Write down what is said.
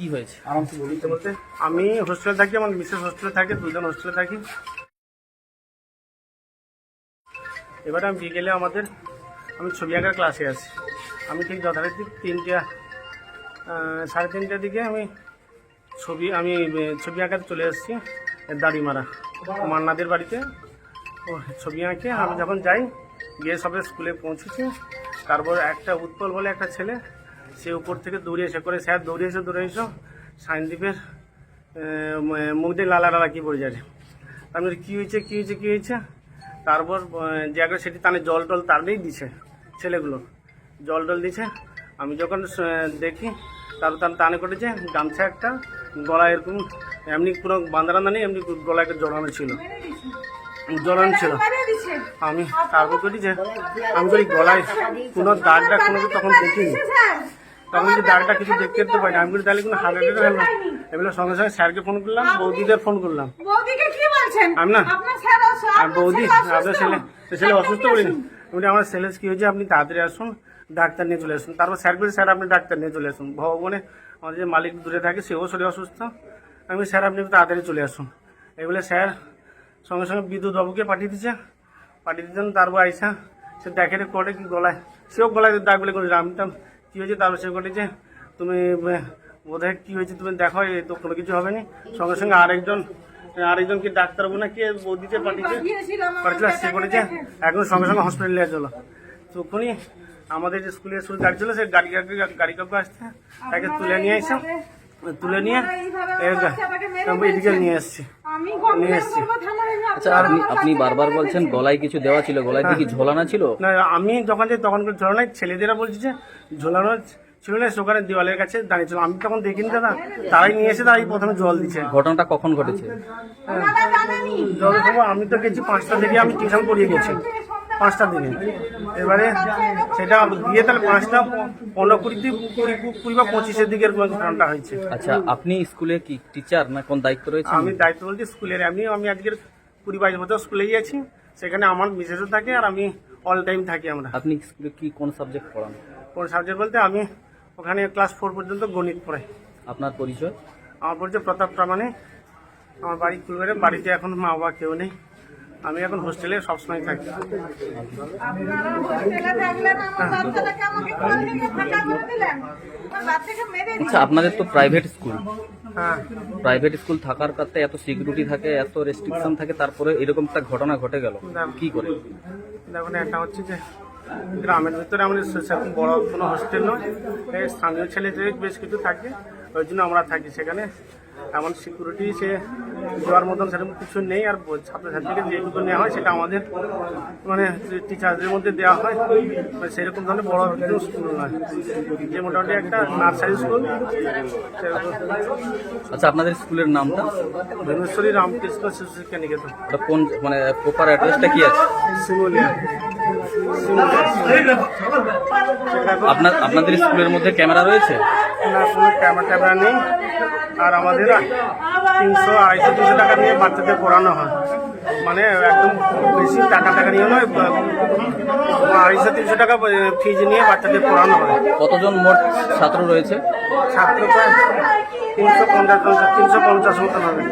কি হয়েছে? আরামসে বলতে বলতে? আমি হোস্টেলে থাকি, আমার মিসেস হোস্টেলে থাকে, দুজন হোস্টেলে থাকি। এবারে আমি বিকেলে আমাদের, আমি ছবি আঁকার ক্লাসে আছি। আমি ঠিক যথারীতি তিনটে সাড়ে তিনটের দিকে আমি ছবি আমি ছবি আঁকাতে চলে এসেছি দাড়িমারা। মান্নাদের বাড়িতে ও ছবি আঁকে। আমি যখন যাই, গিয়ে সবে স্কুলে পৌঁছেছি। তারপর একটা উৎপল বলে একটা ছেলে সে উপর থেকে দৌড়ে এসে করে স্যার দৌড়ে এসে দৌড়ে এসো। ম- মুখ দিয়ে লালা লালা কী পড়ে আমি বলি, কী হয়েছে কী হয়েছে কী হয়েছে? তারপর যে একবার সেটি তানে জল টল তারনেই দিছে ছেলেগুলো। জল টল দিছে। আমি যখন দেখি তারপর তার টানে করেছে গামছা একটা গলায় এরকম এমনি কোনো বান্দারান্দা নেই এমনি গলায় একটা জড়ানো ছিল। জড়ানো ছিল। আমি তারপর করি যে আমি করি গলায় কোনো দাগটা কোনো তখন দেখিনি। তখন যদি দাগটা কিছু দেখতে তো পারি না। আমি বলি তাহলে কোনো হার্ট অ্যাটাক হলো এগুলো সঙ্গে সঙ্গে স্যারকে ফোন করলাম বৌদিদের ফোন করলাম। আমি না? আর বৌদি আপনার ছেলে ছেলে অসুস্থ বলিনি? বলি আমার ছেলে কি হয়েছে? আপনি তাড়াতাড়ি আসুন ডাক্তার নিয়ে চলে আসুন। তারপর স্যার বলি স্যার আপনি ডাক্তার নিয়ে চলে আসুন। ভগবানে আমাদের যে মালিক দূরে থাকে সেও শরীর অসুস্থ। আমি স্যার আপনি তাড়াতাড়ি চলে আসুন। এগুলো স্যার সঙ্গে সঙ্গে বিদ্যুৎ বাবুকে পাঠিয়ে দিচ্ছে পাঠিয়ে দিচ্ছেন তারপর আইসা সে দেখে করে কি গলায়। সেও গলায় দাগ বলে করে আমি তো কী হয়েছে তারপর সে করেছে তুমি বোধ হয় কী হয়েছে তুমি দেখো এই তো কোনো কিছু হবে না। সঙ্গে সঙ্গে আরেকজন আরেকজন কি ডাক্তারবাবু না কে বৌদিতে পাঠিয়েছে? পাঠিয়েছিল সে করেছে এখন সঙ্গে সঙ্গে হসপিটালে নিয়ে চলো। তখনই আমাদের যে স্কুলে স্কুল গাড়ি ছিল সে গাড়ি কাকু গাড়ি কাকু আসছে তাকে তুলে নিয়ে এসে। তুলে নিয়ে এদিকে নিয়ে এসছি। নিয়ে এসছি। যে আচ্ছা আপনারা আপনি বারবার বলছেন গলায় কিছু দেওয়া ছিল গলায় কি ঝোলানো ছিল? না আমি যখন যাই তখন ঝোলানো নাই ছেলেদেরা বলছে যে ঝোলানো ছিল না ওখানে দেওয়ালের কাছে দাঁড়িয়েছিল। আমি তখন দেখিনি দাদা তারাই নিয়ে এসে তারাই প্রথমে জল দিচ্ছে। ঘটনাটা কখন ঘটেছে? ওনারা জল আমি তো গেছি পাঁচটা থেকে আমি টিউশন পড়িয়ে গেছি। পাঁচটার দিকে এবারে সেটা দিয়ে তাহলে পাঁচটা পনেরো কুড়ি কুড়ি কুড়ি বা পঁচিশের দিকের ঘটনাটা হয়েছে। আচ্ছা আপনি স্কুলে কি টিচার না কোন দায়িত্ব রয়েছে? আমি দায়িত্ব বলছি স্কুলের আমি আমি আজকের কুড়ি বাইশ বছর স্কুলে গিয়েছি সেখানে আমার মিসেসও থাকে আর আমি অল টাইম থাকি আমরা। আপনি স্কুলে কি কোন সাবজেক্ট পড়ান? কোন সাবজেক্ট বলতে আমি ওখানে ক্লাস ফোর পর্যন্ত গণিত পড়াই। আপনার পরিচয়? আমার পরিচয় প্রতাপ প্রামাণিক। আমার বাড়ি কুলবারে বাড়িতে এখন মা বাবা কেউ নেই। আমি এখন হোস্টেলে সবসময় থাকি। মেরে আচ্ছা আপনাদের তো প্রাইভেট স্কুল হ্যাঁ। প্রাইভেট স্কুল থাকার কাছে এত সিকিউরিটি থাকে এত রেস্ট্রিকশন থাকে তারপরে এরকম একটা ঘটনা ঘটে গেল। কি করে? দেখুন একটা হচ্ছে যে গ্রামের ভিতরে আমাদের সেরকম বড় কোনো হোস্টেল নয়। স্থানীয় ছেলেদের বেশ কিছু থাকে ওই জন্য আমরা থাকি সেখানে। এমন সিকিউরিটি সে দেওয়ার মতন সেরকম কিছু নেই আর ছাত্রছাত্রীকে যেটুকু নেওয়া হয় সেটা আমাদের মানে টিচারদের মধ্যে দেওয়া হয়। মানে সেরকম ধরনের বড় কিছু স্কুল নয়। যে মোটামুটি একটা নার্সারি স্কুল আচ্ছা আপনাদের স্কুলের নামটা? ভীমেশ্বরী রামকৃষ্ণ শিশু শিক্ষা নিকেতন। কোন মানে প্রপার অ্যাড্রেসটা কি আছে? শিমুলিয়া। আপনার আপনাদের স্কুলের মধ্যে ক্যামেরা রয়েছে? না কোনো ক্যামেরা ট্যামেরা নেই। আর আমাদের তিনশো আড়াইশো তিনশো টাকা নিয়ে বাচ্চাদের পড়ানো হয়। মানে একদম বেশি টাকা টাকা নিয়ে নয় আড়াইশো তিনশো টাকা ফিজ নিয়ে বাচ্চাদের পড়ানো হয়। কতজন মোট ছাত্র রয়েছে? ছাত্র প্রায় তিনশো পঞ্চাশ তিনশো পঞ্চাশ মতন হবে।